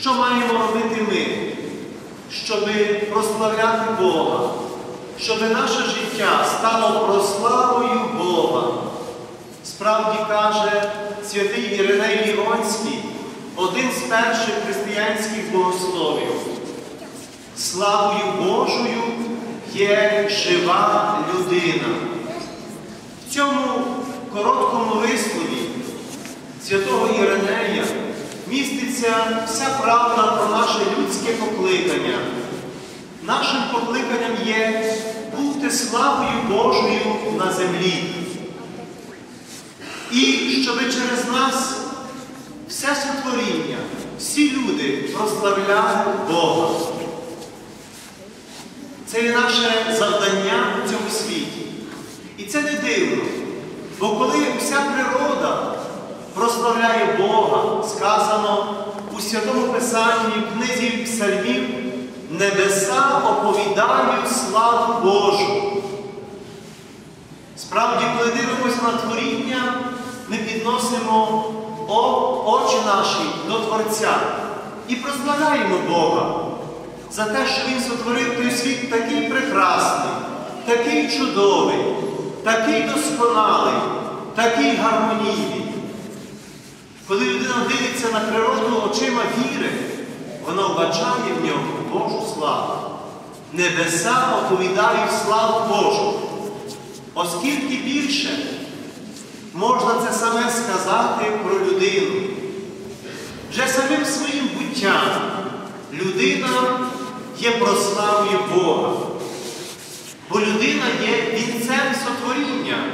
Що маємо робити ми, щоб прославляти Бога, щоб наше життя стало прославою Бога? Справді каже святий Іриней Ліонський, один з перших християнських богословів. Славою Божою є жива людина. В цьому короткому вислові святого Іринея міститься вся правда про наше людське покликання. Нашим покликанням є бути славою Божою на землі. І щоб через нас все сотворіння, всі люди прославляли Бога. Це є наше завдання у цьому світі. І це не дивно. Бо коли вся природа прославляє Бога, сказано у Святому Писанні, в книзі Псальмів, небеса оповідають славу Божу. Справді, коли дивимося на творіння, ми підносимо очі наші до Творця і прославляємо Бога за те, що Він сотворив той світ такий прекрасний, такий чудовий, такий досконалий, такий гармонійний. Дивиться на природу очима віри, вона вбачає в ньому Божу славу. Небеса оповідають славу Божу. Оскільки більше можна це саме сказати про людину. Вже самим своїм буттям людина є прославою Бога. Бо людина є вінцем сотворіння,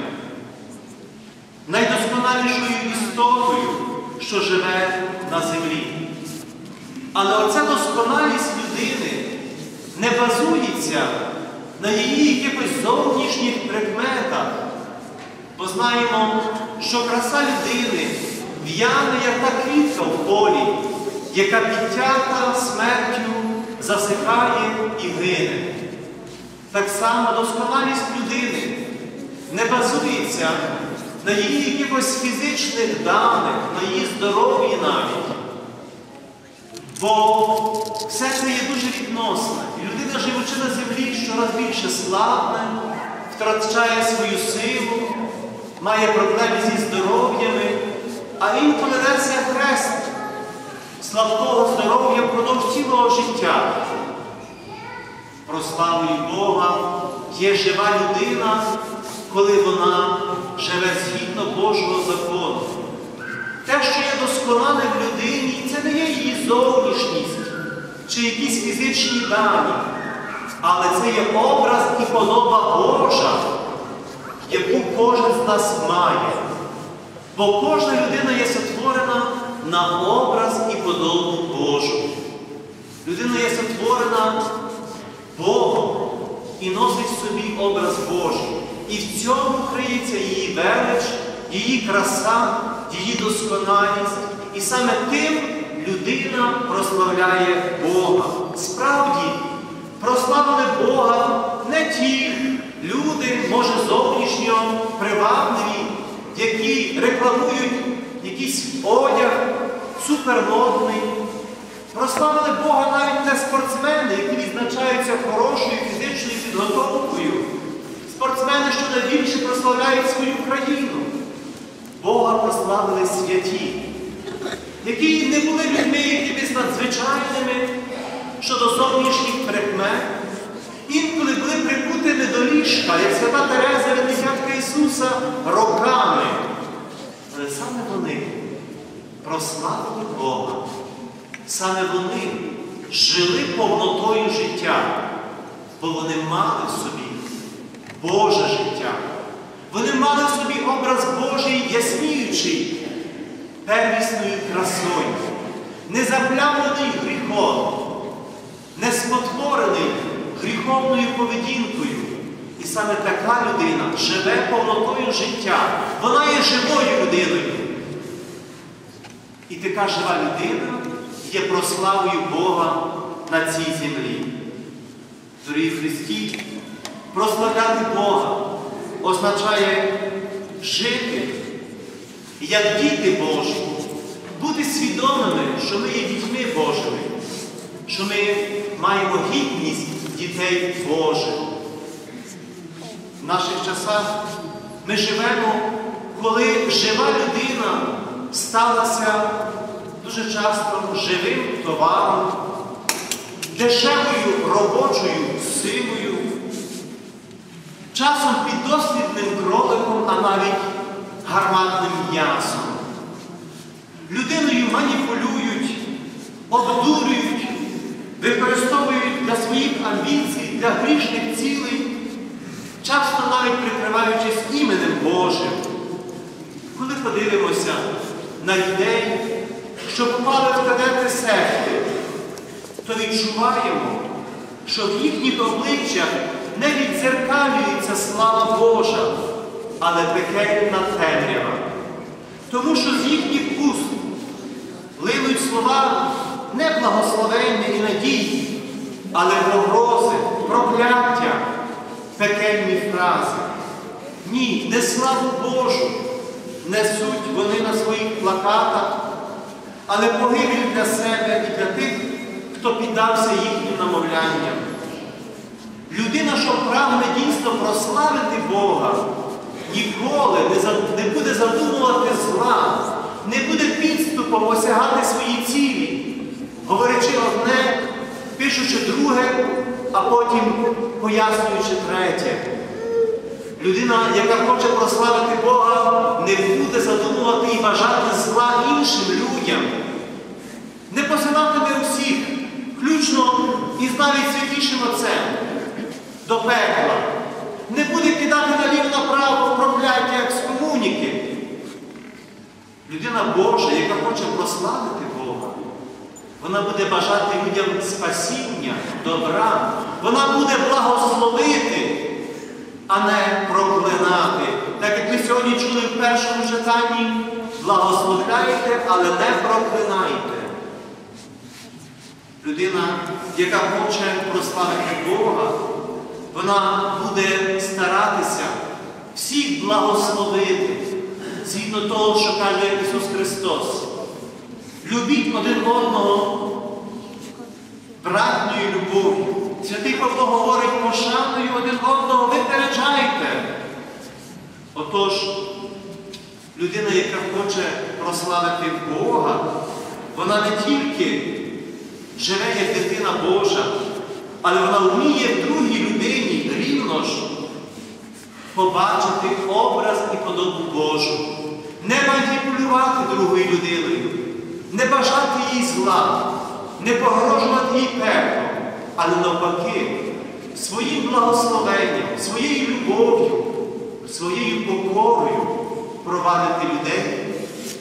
найдосконалішою істотою, що живе на землі. Але оця досконалість людини не базується на її якихось зовнішніх предметах. Бо знаємо, що краса людини в'яне, як та квітка в полі, яка підтята смертю засихає і гине. Так само досконалість людини не базується на її якихось фізичних даних, на її здоров'ї навіть. Бо все це є дуже відносне. І людина, живучи на землі, щораз більше слабне, втрачає свою силу, має проблеми зі здоров'ями, а інколи несе хрест слабкого здоров'я впродовж цілого життя. Прославою Бога є жива людина, коли вона живе згідно Божого закону. Те, що є досконале в людині, це не є її зовнішність чи якісь фізичні дані, але це є образ і подоба Божа, яку кожен з нас має. Бо кожна людина є сотворена на образ і подобу Божу. Людина є сотворена Богом і носить в собі образ Божий. І в цьому криється її велич, її краса, її досконалість. І саме тим людина прославляє Бога. Справді, прославили Бога не ті люди, може, зовнішньо привабливі, які рекламують якийсь одяг супермодний. Прославили Бога навіть не спортсмени, які відзначаються хорошою фізичною підготовкою. Спортсмени, що найбільше прославляють свою країну. Бога прославили святі, які не були людьми якимись надзвичайними щодо зовнішніх предмет. Інколи були прикутими до ліжка, як свята Тереза від дитятка Ісуса роками. Але саме вони прославили Бога. Саме вони жили повнотою життя, бо вони мали в собі Боже життя. Вони мали в собі образ Божий, ясніючий первісною красою, не заплямлений гріхом, не спотворений гріховною поведінкою. І саме така людина живе повнотою життя. Вона є живою людиною. І така жива людина є прославою Бога на цій землі. Дорогі Христі, прославляти Бога означає жити як діти Божі, бути свідомими, що ми є дітьми Божими. що ми маємо гідність дітей Божих. В наших часах ми живемо, коли жива людина сталася дуже часто живим товаром, дешевою робочою силою, часом піддослідним кроликом, а навіть гарматним м'ясом. Людиною маніпулюють, обдурюють, використовують для своїх амбіцій, для грішних цілей, часто навіть прикриваючись іменем Божим. Коли подивимося на людей, що попали в кадети секти, то відчуваємо, що в їхніх обличчях не відзеркалюється слава Божа, але пекельна темрява. Тому що з їхніх уст линуть слова не благословення і надії, але погрози, прокляття, пекельні фрази. Ні, не славу Божу несуть вони на своїх плакатах, але погибель для себе і для тих, хто піддався їхнім намовлянням. Людина, що прагне дійсно прославити Бога, ніколи не, буде задумувати зла, не буде підступом осягати свої цілі, говорячи одне, пишучи друге, а потім пояснюючи третє. Людина, яка хоче прославити Бога, не буде задумувати і бажати зла іншим людям. Не посилатиме усіх, включно із навіть святішим Отцем, до пекла. Не буде кидати наліво направо прокляття екскомуніки. Людина Божа, яка хоче прославити Бога, вона буде бажати людям спасіння, добра. Вона буде благословити, а не проклинати. Так як ми сьогодні чули в першому читанні, благословляйте, але не проклинайте. Людина, яка хоче прославити Бога, вона буде старатися всіх благословити, згідно того, що каже Ісус Христос. Любіть один одного братньою любов'ю. Святий Павло говорить, пошаною один одного випереджайте. Отож, людина, яка хоче прославити Бога, вона не тільки живе як дитина Божа, але вона вміє в другій людині рівно ж побачити образ і подобу Божу, не маніпулювати другою людиною, не бажати їй зла, не погрожувати їй пеклом, але навпаки, своїм благословенням, своєю любов'ю, своєю покорою провадити людей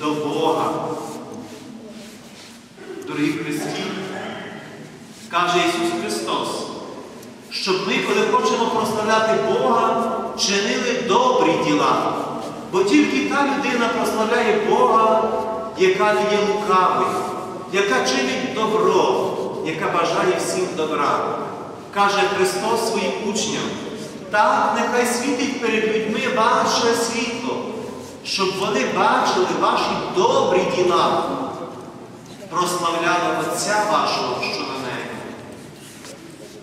до Бога. Дорогі Христі, каже Ісус Христос, щоб ми, коли хочемо прославляти Бога, чинили добрі діла. Бо тільки та людина прославляє Бога, яка є лукавою, яка чинить добро, яка бажає всім добра. Каже Христос своїм учням, так нехай світить перед людьми ваше світло, щоб вони бачили ваші добрі діла, прославляли Отця вашого, що.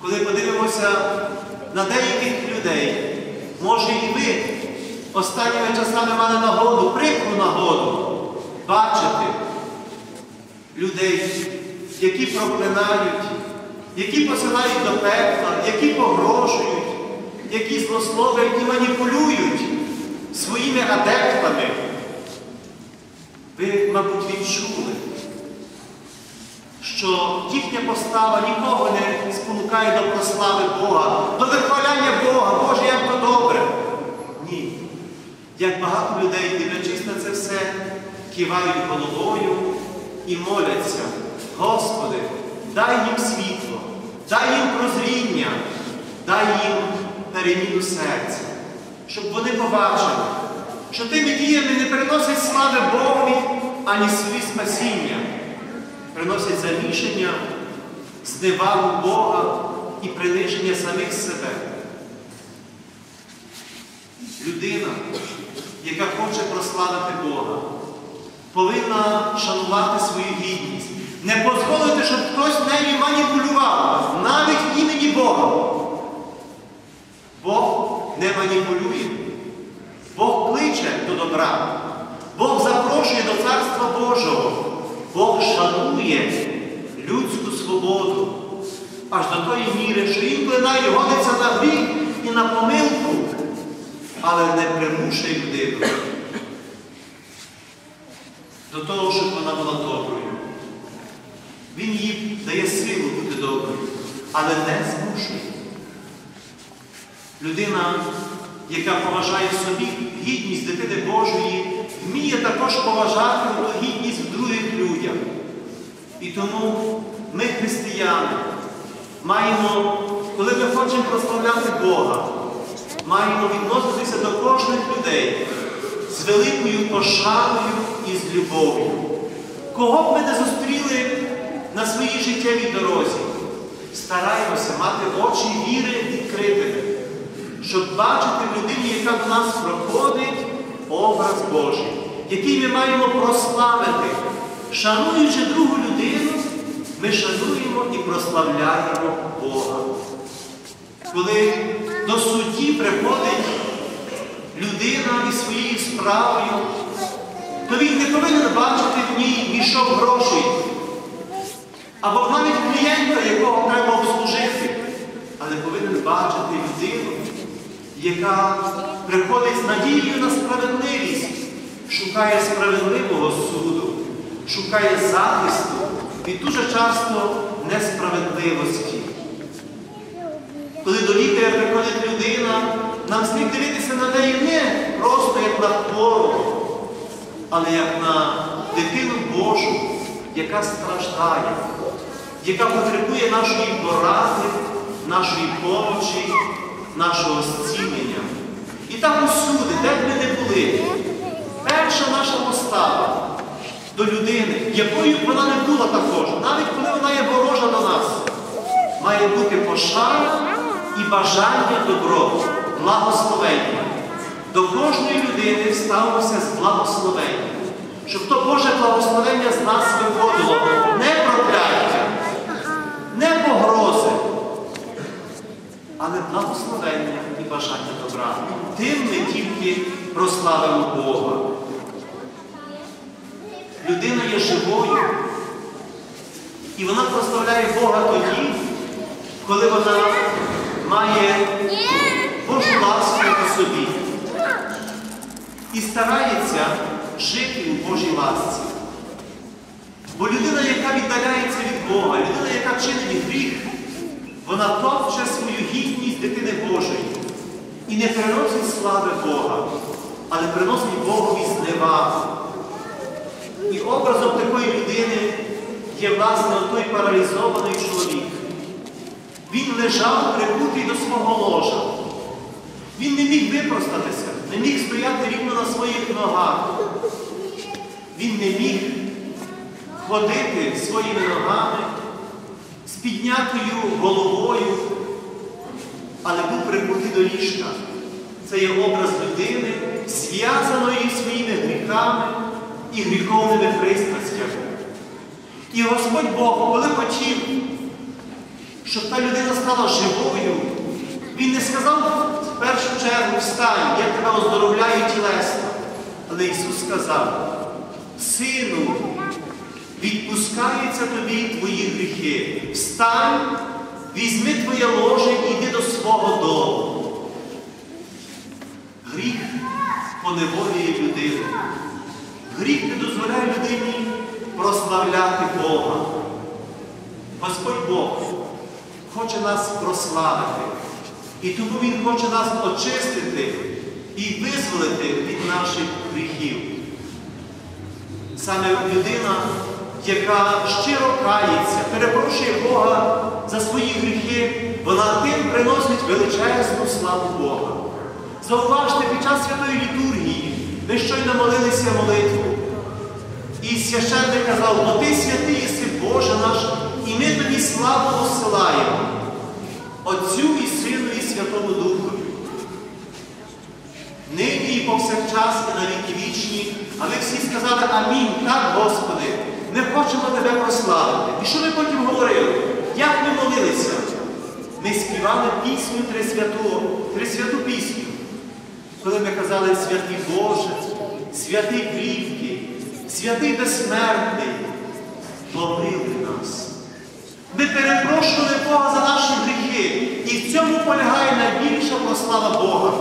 Коли подивимося на деяких людей, може і ви останніми часами мали нагоду, прикру нагоду бачити людей, які проклинають, які посилають до пекла, які погрожують, які злословлять і маніпулюють своїми адептами. Ви, мабуть, відчули, що їхня постава нікого не спонукає до прослави Бога, до вихваляння Бога, Боже, як то добре. Ні. Як багато людей, дивлячись на це все, кивають головою і моляться, Господи, дай їм світло, дай їм прозріння, дай їм переміну серця, щоб вони побачили, що тими діями не приносять слави Богові, ані собі спасіння, приносяться рішення зневагу Бога і приниження самих себе. Людина, яка хоче прославити Бога, повинна шанувати свою гідність, не дозволити, щоб хтось нею маніпулював, навіть імені Бога. Бог не маніпулює, Бог кличе до добра, Бог запрошує до Царства Божого. Бог шанує людську свободу аж до тої міри, що інколи навіть гониться на гріх і на помилку, але не примушує людину до того, щоб вона була доброю. Він їй дає силу бути доброю, але не змушує. Людина, яка поважає собі гідність дитини Божої, вміє також поважати ту гідність людях. І тому ми, християни, маємо, коли ми хочемо прославляти Бога, маємо відноситися до кожних людей з великою пошаною і з любов'ю. Кого б ми не зустріли на своїй життєвій дорозі, стараємося мати очі віри відкритими, щоб бачити в людині, яка до нас проходить, образ Божий, який ми маємо прославити. Шануючи другу людину, ми шануємо і прославляємо Бога. Коли до судді приходить людина із своєю справою, то він не повинен бачити в ній мішок грошей, або навіть клієнта, якого треба обслужити, але повинен бачити людину, яка приходить з надією на справедливість, шукає справедливого суду, шукає захисту від дуже часто несправедливості. Коли до лікаря приходить людина, нам слід дивитися на неї не просто як на хвору, але як на дитину Божу, яка страждає, яка потребує нашої поради, нашої помочі, нашого зцілення. І так усюди, де б ми не були, перша наша постава до людини, якою б вона не була також, навіть коли вона є ворожа до нас, має бути пошана і бажання добро, благословення. До кожної людини ставимося з благословенням, щоб то Боже благословення з нас виходило не прокляття, не погрози, але благословення і бажання добра. Тим ми тільки прославимо Бога. Людина є живою, і вона прославляє Бога тоді, коли вона має Божу ласку у собі і старається жити у Божій ласці. Бо людина, яка віддаляється від Бога, людина, яка чинить гріх, вона топче свою гідність дитини Божої і не приносить слави Бога, але приносить Богові зневагу. І образом такої людини є, власне, той паралізований чоловік. Він лежав прикутий до свого ложа. Він не міг випростатися, не міг стояти рівно на своїх ногах. Він не міг ходити своїми ногами з піднятою головою, але був прикутий до ліжка. Це є образ людини, зв'язаної своїми гріхами і гріховними пристрастями. І Господь Бог, коли хотів, щоб та людина стала живою, Він не сказав в першу чергу встань, я тебе оздоровляю тілесно. Але Ісус сказав, Сину, відпускаються тобі твої гріхи. Встань, візьми твоє ложе і йди до свого дому. Гріх поневолює людину. Гріх не дозволяє людині прославляти Бога. Господь Бог хоче нас прославити. І тому Він хоче нас очистити і визволити від наших гріхів. Саме людина, яка щиро кається, перепрошує Бога за свої гріхи, вона тим приносить величезну славу Бога. Зауважте, під час святої літургії ви щойно молилися молитву. І священник казав, бо ти святий єси Боже наш, і ми тобі славу посилаємо, Отцю і Сину, і Святому Духу. Нині і повсякчас, і на віки вічні, а ми всі сказали Амінь, так, Господи, ми хочемо Тебе прославити. І що ми потім говорили? Як ми молилися? Ми співали пісню Трисвяту, Трисвяту пісню. Коли ми казали святий Боже, святий кріпкий, святий безсмертний, помили нас. Ми перепрошували Бога за наші гріхи. І в цьому полягає найбільша прослава Бога.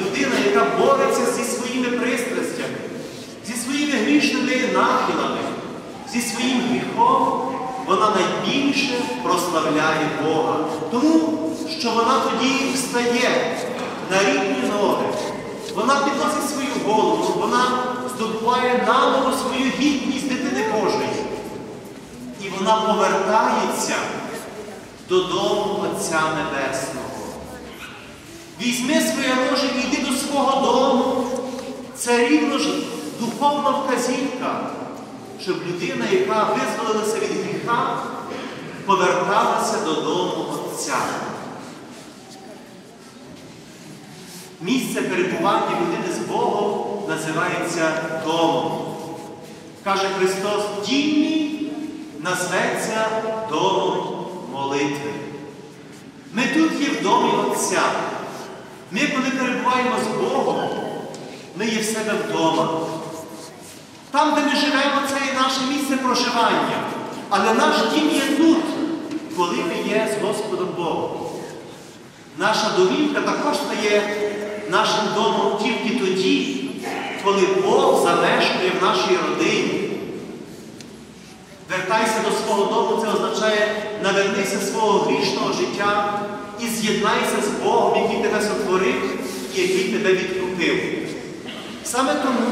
Людина, яка бореться зі своїми пристрастями, зі своїми грішними нахилами, зі своїм гріхом, вона найбільше прославляє Бога. Тому що вона тоді встає на рівні ноги. Вона підносить свою голову, вона здобуває наново свою гідність дитини Божої. І вона повертається додому Отця Небесного. Візьми своє ложе і йди до свого дому. Це рівно ж духовна вказівка, щоб людина, яка визволилася від гріха, поверталася додому Отця. Місце перебування людини з Богом називається домом. Каже Христос, дім мій назветься домом молитви. Ми тут є в домі Отця. Ми, коли перебуваємо з Богом, ми є в себе вдома. Там, де ми живемо, це є наше місце проживання. Але наш дім є тут, коли ми є з Господом Богом. Наша домівка також стає нашим домом тільки тоді, коли Бог замешкує в нашій родині. Вертайся до свого дому, це означає навернися свого грішного життя і з'єднайся з Богом, який тебе сотворив і який тебе відкупив. Саме тому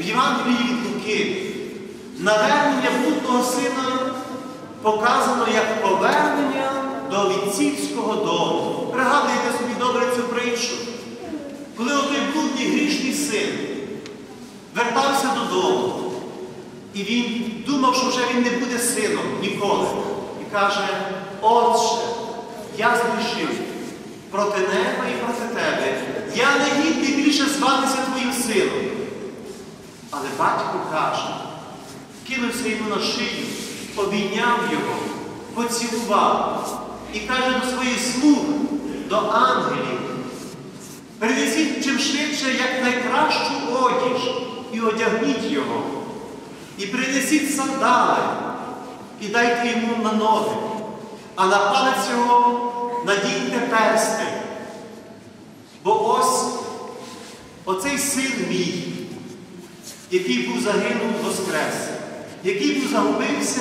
в Євангелії від Луки навернення блудного сина показано як повернення до вітцівського дому. Пригадуєте собі добре цю притчу, коли отой блудний грішний син вертався додому. І він думав, що вже він не буде сином ніколи. І каже, Отче, я згрішив проти неба і проти тебе. Я не гідний більше зватися твоїм сином. Але батько каже, кинувся йому на шию, обійняв його, поцілував і каже до своїх слуг, до ангелів, принесіть чим швидше як найкращу одіж і одягніть його. І принесіть сандали і дайте йому на ноги, а на палець його надійте перстень. Бо ось оцей син мій, який був загинув воскрес, який був загубився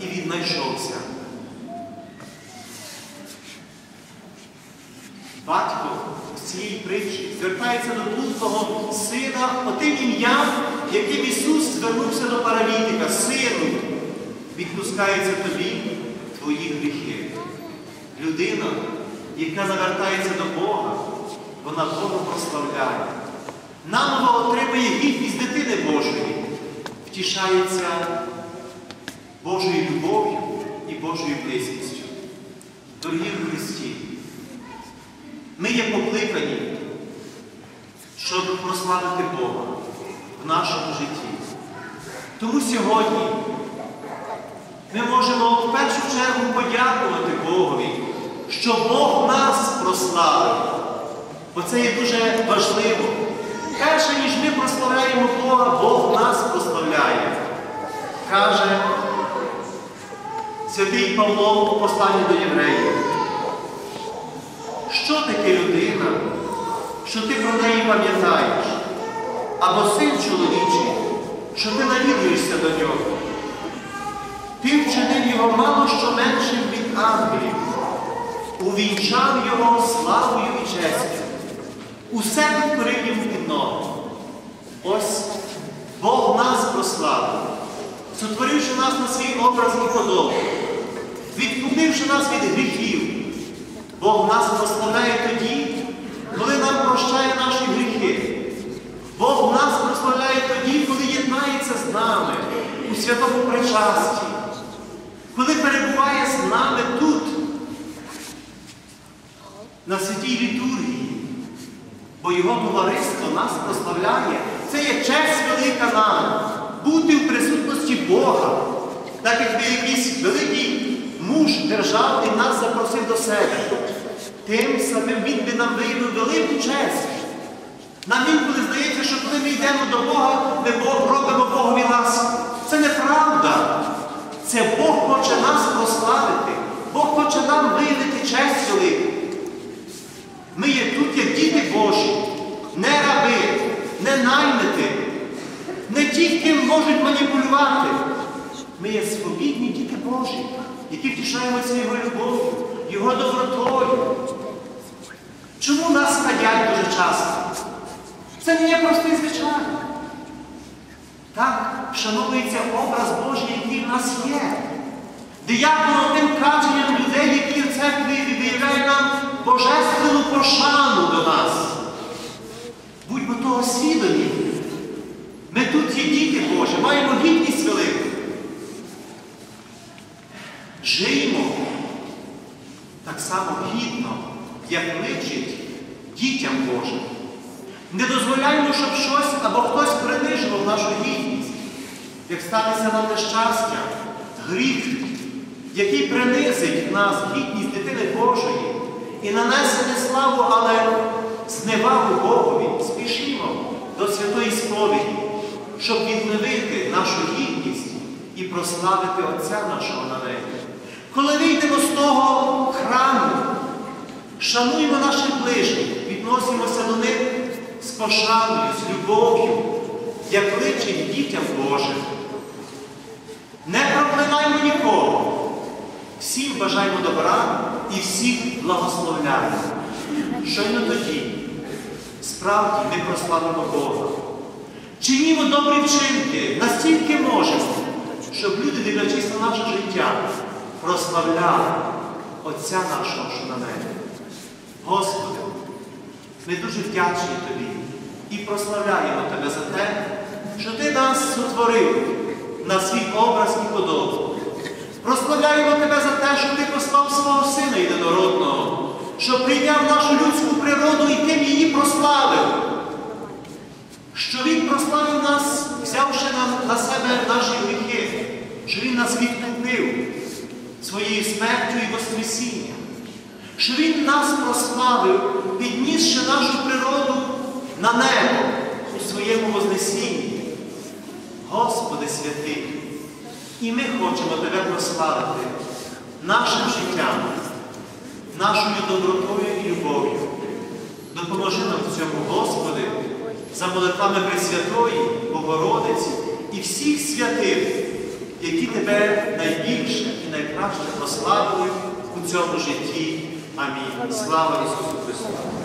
і віднайшовся. Батько з цієї притчі звертається до блудного сина отим ім'ям, яким Ісус звернувся до паралітика, сину, відпускаються тобі твої гріхи. Людина, яка завертається до Бога, вона Бога прославляє. Наново отримує гідність дитини Божої, втішається Божою любов'ю і Божою близькістю. Дорогі в Христі, ми є покликані, щоб прославити Бога в нашому житті. Тому сьогодні ми можемо в першу чергу подякувати Богові, що Бог нас прославив. Бо це є дуже важливо. Перше, ніж ми прославляємо Бога, Бог нас прославляє. Каже святий Павло у посланні до євреїв. Що таке людина, що ти про неї пам'ятаєш? Або син чоловічий, що ти навідуєшся до нього? Ти вчинив його мало що меншим від ангелів, увінчав його славою і честю, усе підкорив йому під ноги. Ось Бог нас прославив, сотворивши нас на свій образ і подобу, відкупивши нас від гріхів. Бог нас прославляє тоді, коли нам прощає наші гріхи. Бог нас прославляє тоді, коли єднається з нами у святому причасті, коли перебуває з нами тут, на святій літургії, бо Його товариство нас прославляє. Це є честь велика нам бути в присутності Бога, так як якийсь великий муж державний нас запросив до себе. Тим самим Він би нам виявив велику честь. Нам інколи здається, що коли ми йдемо до Бога, ми робимо Богові нас. Це неправда. Це Бог хоче нас прославити. Бог хоче нам виявити честь велику. Ми є тут, як діти Божі, не раби, не наймити, не ті, ким можуть маніпулювати. Ми є свобідні діти Божі, які втішаємося Його любов'ю, Його добротою. Чому нас кадять дуже часто? Це не є простий звичайник. Так вшановується образ Божий, який в нас є. Диявол тим каченням людей, які в церкві виявляє нам божественну пошану до нас. Будьмо того свідомі. Ми тут є діти Божі, маємо гідність велику. Жиймо так само гідно, як личить дітям Божим. Не дозволяємо, щоб щось або хтось принижував нашу гідність, як станеться нам нещастя, гріх, який принизить нас гідність дитини Божої і нанесе не славу, але зневагу Богові, спішімо до святої сповіді, щоб відновити нашу гідність і прославити Отця нашого на небі. Коли вийдемо з того храму, шануємо наших ближніх, відносимося до них з пошаною, з любов'ю, як личить дітям Божим. Не проклинаємо нікого. Всім бажаємо добра і всіх благословляємо. Щойно тоді справді ми прославимо Бога. Чинімо добрі вчинки, настільки можемо, щоб люди, дивлячись на наше життя, прославляли Отця нашого, що на небі. Господи, ми дуже вдячні Тобі і прославляємо Тебе за те, що Ти нас сотворив на свій образ і подобу. Прославляємо Тебе за те, що Ти послав свого Сина єдинородного, що прийняв нашу людську природу і Тим її прославив. Що Він прославив нас, взявши на, себе наші гріхи, що Він нас відкупив своєю смертю і Воскресінням, що Він нас прославив, піднісши нашу природу на небо у своєму Вознесінні. Господи святий, і ми хочемо Тебе прославити нашим життям, нашою добротою і любов'ю. Допоможи нам в цьому, Господи, за молитвами Пресвятої, Богородиці і всіх святих, які Тебе найбільше і найкраще прославили у цьому житті. Амінь. Слава Ісусу Христу!